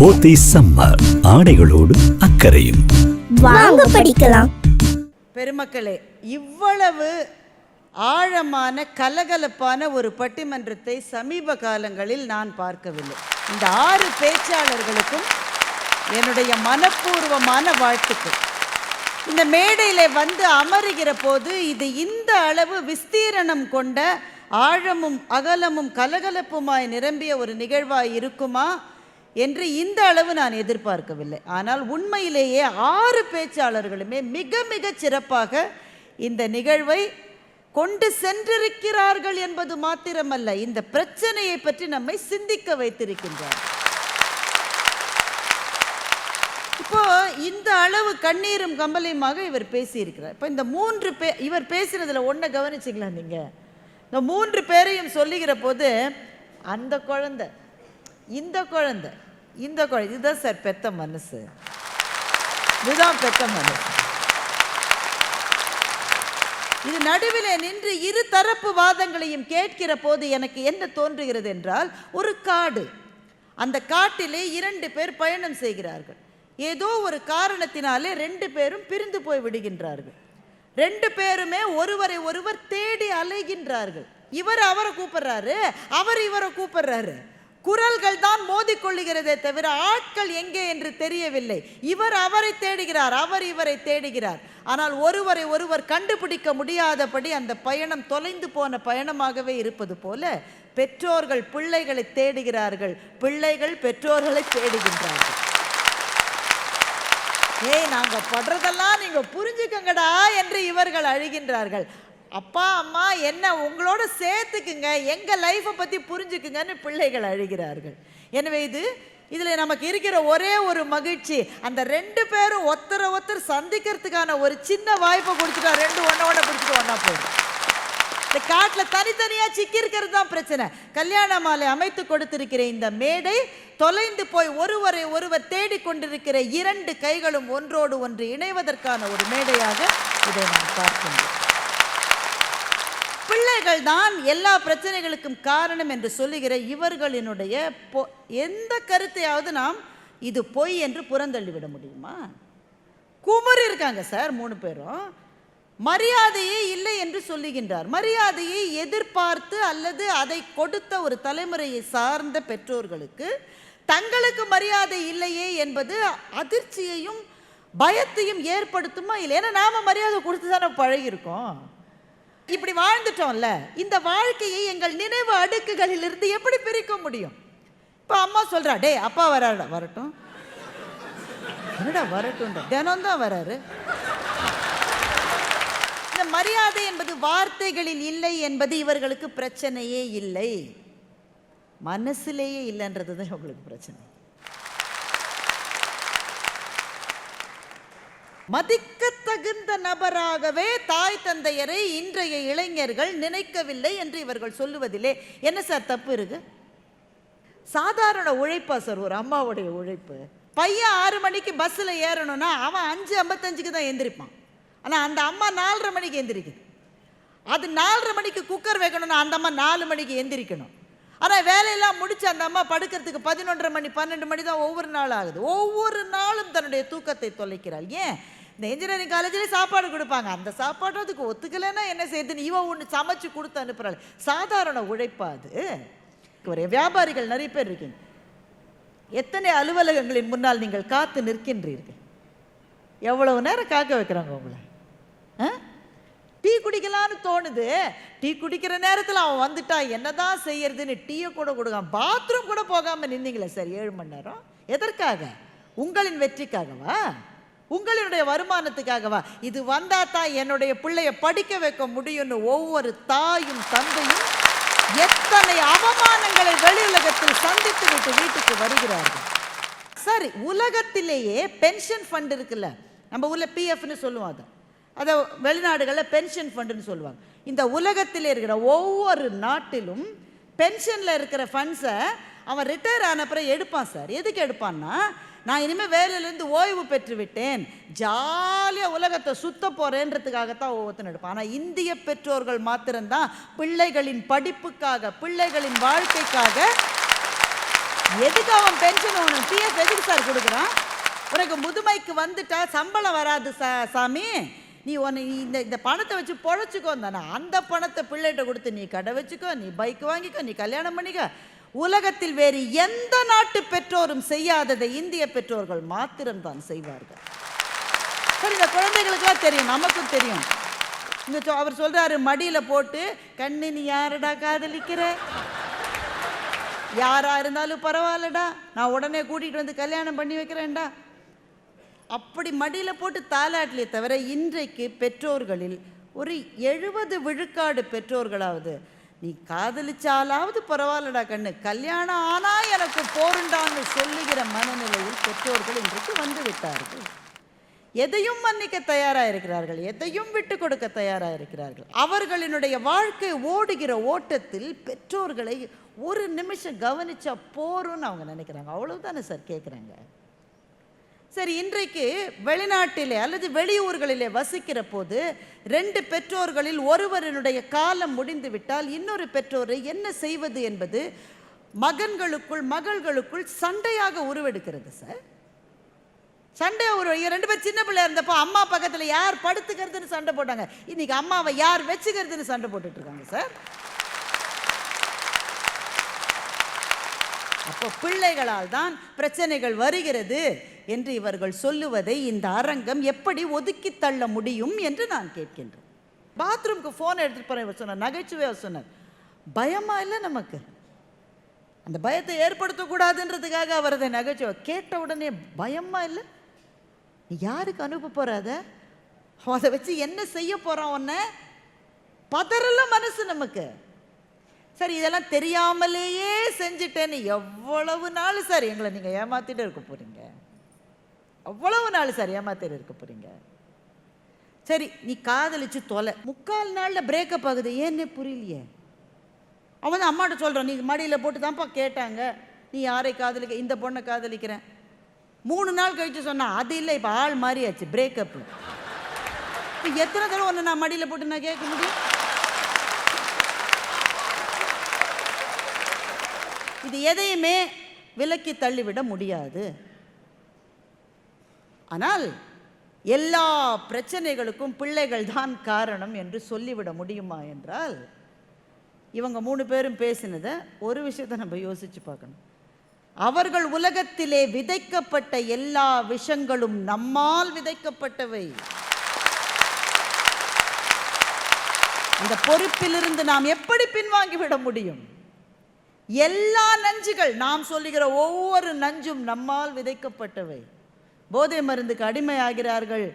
போத்தி summer ஆடைகளோடு அக்கறையும். வாங்க படிக்கலாம். பெருமக்களே இவ்வளவு ஆழமான கலகலப்பான ஒரு பட்டிமன்றத்தை சமீப காலங்களில் நான் பார்க்கவில்லை. இந்த ஆறு பேச்சாளர்களுக்கும் என்னுடைய மனப்பூர்வமான வாழ்த்துக்கள். இந்த மேடையில் வந்து அமருகிற போது இது இந்த அளவு விஸ்தீரணம் கொண்ட ஆழமும் அகலமும் கலகலப்புமாய் நிரம்பிய ஒரு நிகழ்வாய் இருக்குமா? என்று இந்த அளவு நான் எதிர்பார்க்கவில்லை. ஆனால் உண்மையிலேயே ஆறு பேச்சாளர்களுமே மிக மிக சிறப்பாக இந்த நிகழ்வை கொண்டு சென்றிருக்கிறார்கள் என்பது மாத்திரமல்ல இந்த பிரச்சனையை பற்றி நம்மை சிந்திக்க வைத்திருக்கின்றார். இப்போ இந்த அளவு கண்ணீரும் கம்பலையுமாக இவர் பேசியிருக்கிறார். இப்போ இந்த மூன்று பே இவர் பேசுனதுல ஒன்றை கவனிச்சிங்களா நீங்கள் இந்த மூன்று பேரையும் சொல்லுகிற போது அந்த குழந்தை இந்த குழந்தை இந்த குழந்தை இதுதான் சார் பெத்த மனசு. இதுதான் பெத்த மனசு. இது நடுவில் நின்று இரு தரப்பு வாதங்களையும் கேட்கிற போது எனக்கு என்ன தோன்றுகிறது என்றால் ஒரு காடு. அந்த காட்டிலே இரண்டு பேர் பயணம் செய்கிறார்கள். ஏதோ ஒரு காரணத்தினாலே ரெண்டு பேரும் பிரிந்து போய் விடுகின்றார்கள். ரெண்டு பேருமே ஒருவரை ஒருவர் தேடி அலைகின்றார்கள். இவர் அவரை கூப்பிடுறாரு அவர் இவரை கூப்பிடுறாரு. குரல்கள் தான் மோதிக்கொள்ளுகிறதே தவிர ஆட்கள் எங்கே என்று தெரியவில்லை. இவர் அவரை தேடுகிறார் அவர் இவரை தேடுகிறார். ஆனால் ஒருவரை ஒருவர் கண்டுபிடிக்க முடியாதபடி அந்த பயணம் தொலைந்து போன பயணமாகவே இருப்பது போல பெற்றோர்கள் பிள்ளைகளை தேடுகிறார்கள். பிள்ளைகள் பெற்றோர்களை தேடுகின்றார்கள். ஏய் நாங்கள் படுறதெல்லாம் நீங்கள் புரிஞ்சுக்கங்கடா என்று இவர்கள் அழுகின்றார்கள். அப்பா அம்மா என்ன உங்களோட சேர்த்துக்குங்க. எங்கள் லைஃப்பை பற்றி புரிஞ்சுக்குங்கன்னு பிள்ளைகள் அழுகிறார்கள். எனவே இது இதில் நமக்கு இருக்கிற ஒரே ஒரு மகிழ்ச்சி. அந்த ரெண்டு பேரும் ஒத்தரை ஒருத்தர் சந்திக்கிறதுக்கான ஒரு சின்ன வாய்ப்பை கொடுத்துட்டா ரெண்டு ஒன்றோட கொடுத்துட்டு ஒன்றா போதும் இந்த காட்டில் தனித்தனியாக சிக்கி இருக்கிறது தான் பிரச்சனை. கல்யாண மாலை அமைத்து கொடுத்திருக்கிற இந்த மேடை தொலைந்து போய் ஒருவரை ஒருவர் தேடிக்கொண்டிருக்கிற இரண்டு கைகளும் ஒன்றோடு ஒன்று இணைவதற்கான ஒரு மேடையாக இதை நான் பார்க்கின்றேன் பிள்ளைகள் தான் எல்லா பிரச்சனைகளுக்கும் காரணம் என்று சொல்லுகிற இவர்களினுடைய பொ எந்த கருத்தையாவது நாம் இது பொய் என்று புறந்தள்ளிவிட முடியுமா? குமர் இருக்காங்க சார் மூணு பேரும். மரியாதையே இல்லை என்று சொல்லுகின்றார். மரியாதையை எதிர்பார்த்து அல்லது அதை கொடுத்த ஒரு தலைமுறையை சார்ந்த பெற்றோர்களுக்கு தங்களுக்கு மரியாதை இல்லையே என்பது அதிர்ச்சியையும் பயத்தையும் ஏற்படுத்துமா இல்லை ஏன்னா நாம் மரியாதை கொடுத்து தானே பழகியிருக்கோம். இப்படி வாழ்ந்துட்டோம்ல இந்த வாழ்க்கையை எங்கள் நினைவு அடுக்குகளிலிருந்து எப்படி பிரிக்க முடியும்? இப்போ அம்மா சொல்கிறா டே அப்பா வராடா வரட்டும். என்னடா வரட்டும் தினம் தான் வராரு. இந்த மரியாதை என்பது வார்த்தைகளில் இல்லை என்பது இவர்களுக்கு பிரச்சனையே இல்லை. மனசுலேயே இல்லைன்றது தான் இவங்களுக்கு பிரச்சனை. மதிக்கத்தகுந்த நபராகவே தாய் தந்தையரை இன்றைய இளைஞர்கள் நினைக்கவில்லை என்று இவர்கள் சொல்லுவதிலே என்ன சார் தப்பு இருக்கு? சாதாரண உழைப்பா சார் ஒரு அம்மாவுடைய உழைப்பு? பையன் ஆறு மணிக்கு பஸ்ஸில் ஏறணும்னா அவன் அஞ்சு ஐம்பத்தஞ்சுக்கு தான் எந்திரிப்பான். ஆனால் அந்த அம்மா நாலரை மணிக்கு எந்திரிக்குது. அது நாலரை மணிக்கு குக்கர் வைக்கணும்னா அந்த அம்மா நாலு மணிக்கு எந்திரிக்கணும். ஆனால் வேலையெல்லாம் முடிச்சு அந்த அம்மா படுக்கிறதுக்கு பதினொன்றரை மணி பன்னெண்டு மணி தான் ஒவ்வொரு நாள் ஆகுது. ஒவ்வொரு நாளும் தன்னுடைய தூக்கத்தை தொலைக்கிறாள். ஏன்? இந்த இன்ஜினியரிங் காலேஜில் சாப்பாடு கொடுப்பாங்க. அந்த சாப்பாடு அதுக்கு ஒத்துக்கலைன்னா என்ன செய்யுதுன்னு இவன் ஒன்று சமைச்சு கொடுத்து அனுப்புகிறாள் சாதாரண உழைப்பா அது. ஒரு வியாபாரிகள் நிறைய பேர் இருக்கீங்க. எத்தனை அலுவலகங்களின் முன்னால் நீங்கள் காத்து நிற்கின்றீர்கள்? எவ்வளவு நேரம் காக்க வைக்கிறாங்க உங்களை? ஆ? டீ குடிக்கலான்னு தோணுது. டீ குடிக்கிற நேரத்தில் அவன் வந்துட்டா என்னதான் செய்யறதுன்னு டீயை கூட கொடுக்காம பாத்ரூம் கூட போகாமல் நின்னீங்களே சார் ஏழு மணி நேரம்? எதற்காக? உங்களின் வெற்றிக்காகவா? உங்களுடைய வருமானத்துக்காகவா? இது வந்தா தான் என்னுடைய பிள்ளைய படிக்க வைக்க முடியும்னு ஒவ்வொரு தாயும் தந்தையும் எத்தனை அவமானங்களை வெளி உலகத்தில் சந்தித்து விட்டு வீட்டுக்கு வருகிறார்கள். சரி உலகத்திலேயே பென்ஷன் ஃபண்ட் இருக்குல்ல நம்ம ஊரில் பிஎஃப்னு சொல்லுவோம் அதை. அதை வெளிநாடுகளில் பென்ஷன் ஃபண்டுன்னு சொல்லுவாங்க. இந்த உலகத்தில் இருக்கிற ஒவ்வொரு நாட்டிலும் பென்ஷனில் இருக்கிற ஃபண்ட்ஸை அவன் ரிட்டையர் ஆன பிறகு எடுப்பான் சார். எதுக்கு எடுப்பான்னா நான் இனிமேல் வேலையிலேருந்து ஓய்வு பெற்று விட்டேன் ஜாலியாக உலகத்தை சுத்த போகிறேன்றதுக்காகத்தான் ஒவ்வொருத்தன் எடுப்பான் ஆனால் இந்திய பெற்றோர்கள் மாத்திரம்தான் பிள்ளைகளின் படிப்புக்காக பிள்ளைகளின் வாழ்க்கைக்காக எதுக்கு அவன் பென்ஷன் உனக்கு பிஎஃப் எதுக்கு சார் கொடுக்குறான்? உனக்கு முதுமைக்கு வந்துட்டா சம்பளம் வராது சா சாமி. நீ உன்னை இந்த இந்த பணத்தை வச்சு பொழைச்சிக்கோ தானே அந்த பணத்தை பிள்ளைகிட்ட கொடுத்து நீ கடை வச்சுக்கோ நீ பைக் வாங்கிக்கோ நீ கல்யாணம் பண்ணிக்க. உலகத்தில் வேறு எந்த நாட்டு பெற்றோரும் செய்யாததை இந்திய பெற்றோர்கள் மாத்திரம்தான் செய்வார்கள். சரி இந்த குழந்தைகளுக்கெல்லாம் தெரியும் நமக்கும் தெரியும். இந்த அவர் சொல்றாரு மடியில போட்டு கண்ணு நீ யாரடா காதலிக்கிற? யாரா இருந்தாலும் பரவாயில்லடா நான் உடனே கூட்டிகிட்டு வந்து கல்யாணம் பண்ணி வைக்கிறேன்டா. அப்படி மடியில் போட்டு தாலாட்டிலே தவிர இன்றைக்கு பெற்றோர்களில் ஒரு எழுபது விழுக்காடு பெற்றோர்களாவது நீ காதலிச்சாலாவது பரவாயில்லடா கண்ணு. கல்யாணம் ஆனால் எனக்கு போருண்டான்னு சொல்லுகிற மனநிலையில் பெற்றோர்கள் இன்றைக்கு வந்து விட்டார்கள். எதையும் மன்னிக்க தயாராக இருக்கிறார்கள். எதையும் விட்டு கொடுக்க தயாராக இருக்கிறார்கள். அவர்களினுடைய வாழ்க்கை ஓடுகிற ஓட்டத்தில் பெற்றோர்களை ஒரு நிமிஷம் கவனிச்சா போரும்னு அவங்க நினைக்கிறாங்க. அவ்வளவுதானே சார் கேட்குறாங்க சரி இன்றைக்கு வெளிநாட்டிலே அல்லது வெளியூர்களிலே வசிக்கிற போது ரெண்டு பெற்றோர்களில் ஒருவரினுடைய காலம் முடிந்து விட்டால் இன்னொரு பெற்றோரை என்ன செய்வது என்பது மகன்களுக்குள் மகள்களுக்குள் சண்டையாக உருவெடுக்கிறது சார். சண்டையாக ஒரு ரெண்டு பேரும் சின்ன பிள்ளை இருந்தப்போ அம்மா பக்கத்தில் யார் படுத்துக்கிறதுன்னு சண்டை போட்டாங்க. இன்னைக்கு அம்மாவை யார் வச்சுக்கிறதுன்னு சண்டை போட்டுட்ருக்காங்க சார். அப்போ பிள்ளைகளால் தான் பிரச்சனைகள் வருகிறது என்று இவர்கள் சொல்லுவதை இந்த அரங்கம் எப்படி ஒதுக்கி தள்ள முடியும் என்று நான் கேட்கின்றேன். பாத்ரூம்க்கு ஃபோன் எடுத்துகிட்டு போறேன் இவர் சொன்னார். நகைச்சுவையாக சொன்னார். பயமா இல்லை நமக்கு? அந்த பயத்தை ஏற்படுத்தக்கூடாதுன்றதுக்காக அவர் அதை நகைச்சுவை கேட்ட உடனே பயமா இல்லை? நீ யாருக்கு அனுப்ப போற அதை? அதை வச்சு என்ன செய்ய போகிறான் உன்னை? பதறல மனசு நமக்கு. சரி இதெல்லாம் தெரியாமலேயே செஞ்சுட்டேன்னு எவ்வளவு நாள் சார் எங்களை நீங்கள் ஏமாத்திட்டு இருக்க போகிறீங்க அவ்வளவு நாள் சார் ஏமாத்திட்டு இருக்க போகிறீங்க சரி நீ காதலிச்சு தொலை. முக்கால் நாளில் பிரேக்கப் ஆகுது. ஏன்னே புரியலையே? அவன் தான் அம்மாட்ட சொல்கிறான் நீ மடியில் போட்டு தான்ப்பா கேட்டாங்க. நீ யாரை காதலிக்க இந்த பொண்ணை காதலிக்கிறேன். மூணு நாள் கழித்து சொன்னால் அது இல்லை இப்போ ஆள் மாறியாச்சு பிரேக்கப்பு இப்போ எத்தனை தடவை ஒன்று நான் மடியில் போட்டு நான் கேட்க முடியும்? இது எதையுமே விலக்கி தள்ளிவிட முடியாது. ஆனால் எல்லா பிரச்சனைகளுக்கும் பிள்ளைகள் தான் காரணம் என்று சொல்லிவிட முடியுமா என்றால் இவங்க மூணு பேரும் பேசினதை ஒரு விஷயத்தை நம்ம யோசிச்சு பார்க்கணும். அவர்கள் உலகத்திலே விதைக்கப்பட்ட எல்லா விஷங்களும் நம்மால் விதைக்கப்பட்டவை. இந்த பொறுப்பிலிருந்து நாம் எப்படி பின்வாங்கி விட முடியும்? எல்லா நஞ்சுகள் நாம் சொல்லுகிற ஒவ்வொரு நஞ்சும் நம்மால் விதைக்கப்பட்டவை. போதை மருந்துக்கு அடிமையாகிறார்கள்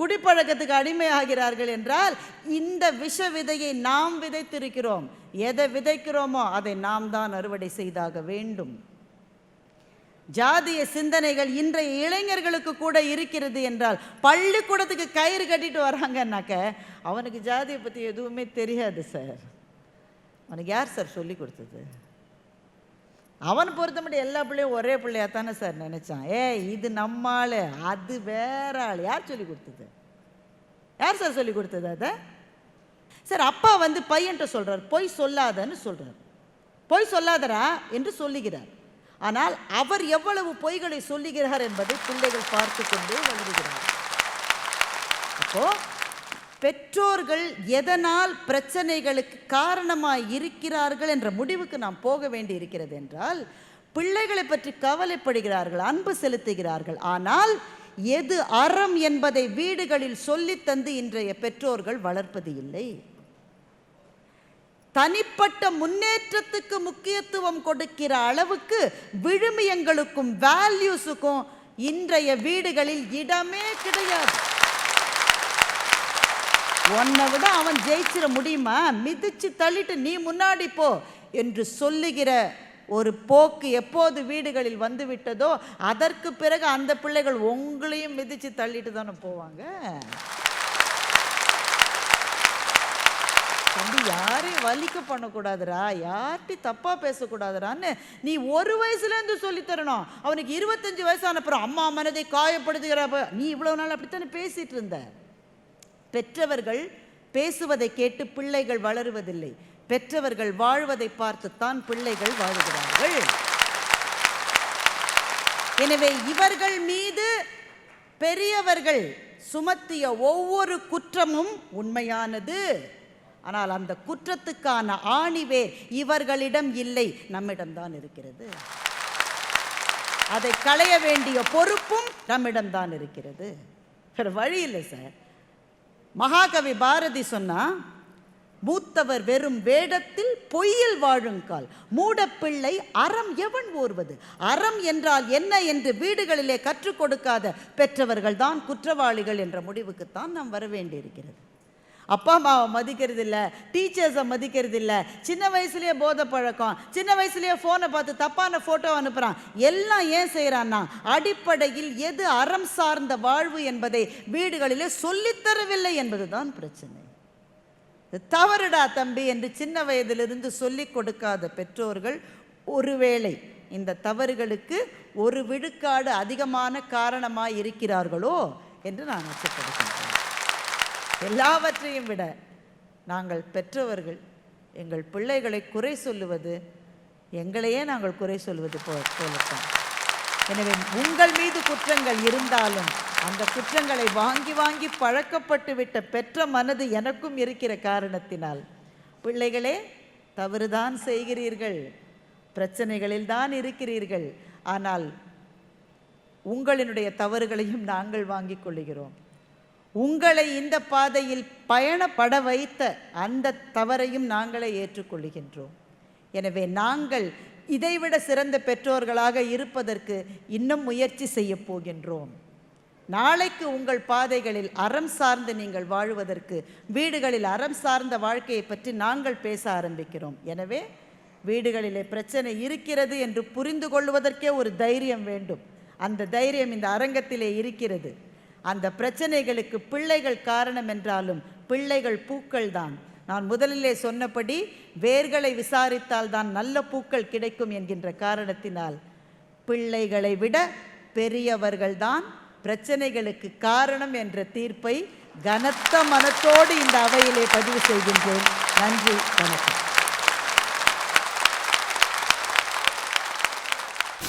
குடிப்பழக்கத்துக்கு அடிமையாகிறார்கள் என்றால் இந்த விஷ விதையை நாம் விதைத்திருக்கிறோம். எதை விதைக்கிறோமோ அதை நாம் தான் அறுவடை செய்தாக வேண்டும். ஜாதிய சிந்தனைகள் இன்றைய இளைஞர்களுக்கு கூட இருக்கிறது என்றால் பள்ளிக்கூடத்துக்கு கயிறு கட்டிட்டு வராங்கன்னாக்க அவனுக்கு ஜாதியை பற்றி எதுவுமே தெரியாது சார். அவனுக்கு யார் சார் சொல்லி கொடுத்தது? அவன் பொறுத்த எல்லா பிள்ளையும் ஒரே பிள்ளையா தானே சார் நினைச்சான். ஏய் இது நம்ம ஆளு அது வேற ஆள். யார் சொல்லி கொடுத்தது? யார் சார் சொல்லி கொடுத்தது அதை? சார் அப்பா வந்து பையன்ட்ட சொல்கிறார் பொய் சொல்லாதன்னு சொல்கிறார் பொய் சொல்லாதரா என்று சொல்லுகிறார். ஆனால் அவர் எவ்வளவு பொய்களை சொல்லுகிறார் என்பதை பிள்ளைகள் பார்த்து கொண்டே வருகிறார் அப்போ பெற்றோர்கள் எதனால் பிரச்சனைகளுக்கு காரணமாய் இருக்கிறார்கள் என்ற முடிவுக்கு நாம் போக வேண்டி இருக்கிறது என்றால் பிள்ளைகளை பற்றி கவலைப்படுகிறார்கள் அன்பு செலுத்துகிறார்கள். ஆனால் எது அறம் என்பதை வீடுகளில் சொல்லித்தந்து இன்றைய பெற்றோர்கள் வளர்ப்பது இல்லை. தனிப்பட்ட முன்னேற்றத்துக்கு முக்கியத்துவம் கொடுக்கிற அளவுக்கு விழுமியங்களுக்கும் வேல்யூஸுக்கும் இன்றைய வீடுகளில் இடமே கிடையாது. உன்னை விட அவன் ஜெயிச்சிட முடியுமா? மிதிச்சு தள்ளிட்டு நீ முன்னாடி போ என்று சொல்லுகிற ஒரு போக்கு எப்போது வீடுகளில் வந்து விட்டதோ அதற்கு பிறகு அந்த பிள்ளைகள் உங்களையும் மிதிச்சு தள்ளிட்டு தானே போவாங்க. தம்பி யாரையும் வலிக்க பண்ணக்கூடாதுடா யார்கிட்டையும் தப்பாக பேசக்கூடாதுடான்னு நீ ஒரு வயசுலேருந்து சொல்லித் தரணும். அவனுக்கு இருபத்தஞ்சி வயசான அப்புறம் அம்மா மனதை காயப்படுத்துகிறப்ப நீ இவ்வளோ நாள் அப்படித்தானே பேசிகிட்டு இருந்த? பெற்றவர்கள் பேசுவதை கேட்டு பிள்ளைகள் வளருவதில்லை. பெற்றவர்கள் வாழ்வதை பார்த்துத்தான் பிள்ளைகள் வாழுகிறார்கள். எனவே இவர்கள் மீது பெரியவர்கள் சுமத்திய ஒவ்வொரு குற்றமும் உண்மையானது. ஆனால் அந்த குற்றத்துக்கான ஆணிவேர் இவர்களிடம் இல்லை நம்மிடம்தான் இருக்கிறது. அதை களைய வேண்டிய பொறுப்பும் நம்மிடம்தான் இருக்கிறது. வேற வழி இல்லை சார். மகாகவி பாரதி சொன்னா மூத்தவர் வெறும் வேடத்தில் பொய்யில் வாழுங்கால் மூடப்பிள்ளை அறம் எவன் ஓர்வது? அறம் என்றால் என்ன என்று வீடுகளிலே கற்றுக் கொடுக்காத பெற்றவர்கள் தான் குற்றவாளிகள் என்ற முடிவுக்குத்தான் நாம் வர வேண்டியிருக்கிறது அப்பா அம்மாவை மதிக்கிறது இல்லை டீச்சர்ஸை மதிக்கிறது இல்லை சின்ன வயசுலேயே போதை பழக்கம் சின்ன வயசுலேயே ஃபோனை பார்த்து தப்பான ஃபோட்டோ அனுப்புகிறான் எல்லாம் ஏன் செய்கிறான்னா அடிப்படையில் எது அறம் சார்ந்த வாழ்வு என்பதை வீடுகளிலே சொல்லித்தரவில்லை என்பதுதான் பிரச்சனை. தவறுடா தம்பி என்று சின்ன வயதிலிருந்து சொல்லிக் கொடுக்காத பெற்றோர்கள் ஒருவேளை இந்த தவறுகளுக்கு ஒரு விழுக்காடு அதிகமான காரணமாக இருக்கிறார்களோ என்று நான் ஆசைப்படுகிறேன் எல்லாவற்றையும் விட நாங்கள் பெற்றவர்கள் எங்கள் பிள்ளைகளை குறை சொல்லுவது எங்களையே நாங்கள் குறை சொல்வது போ போலத்தான். எனவே உங்கள் மீது குற்றங்கள் இருந்தாலும் அந்த குற்றங்களை வாங்கி வாங்கி பழக்கப்பட்டு விட்ட பெற்ற மனது எனக்கும் இருக்கிற காரணத்தினால் பிள்ளைகளே தவறுதான் செய்கிறீர்கள். பிரச்சனைகளில் தான் இருக்கிறீர்கள். ஆனால் உங்களினுடைய தவறுகளையும் நாங்கள் வாங்கிக் கொள்ளுகிறோம். உங்களை இந்த பாதையில் பயணப்பட வைத்த அந்த தவறையும் நாங்களே ஏற்றுக்கொள்கின்றோம். எனவே நாங்கள் இதைவிட சிறந்த பெற்றோர்களாக இருப்பதற்கு இன்னும் முயற்சி செய்ய போகின்றோம். நாளைக்கு உங்கள் பாதைகளில் அறம் சார்ந்து நீங்கள் வாழ்வதற்கு வீடுகளில் அறம் சார்ந்த வாழ்க்கையை பற்றி நாங்கள் பேச ஆரம்பிக்கிறோம். எனவே வீடுகளிலே பிரச்சனை இருக்கிறது என்று புரிந்து கொள்வதற்கே ஒரு தைரியம் வேண்டும். அந்த தைரியம் இந்த அரங்கத்திலே இருக்கிறது. அந்த பிரச்சனைகளுக்கு பிள்ளைகள் காரணம் என்றாலும் பிள்ளைகள் பூக்கள் தான் நான் முதலிலே சொன்னபடி வேர்களை விசாரித்தால் தான் நல்ல பூக்கள் கிடைக்கும் என்கின்ற காரணத்தினால் பிள்ளைகளை விட பெரியவர்கள்தான் பிரச்சனைகளுக்கு காரணம் என்ற தீர்ப்பை கனத்த மனத்தோடு இந்த அவையிலே பதிவு செய்கின்றேன். நன்றி வணக்கம்.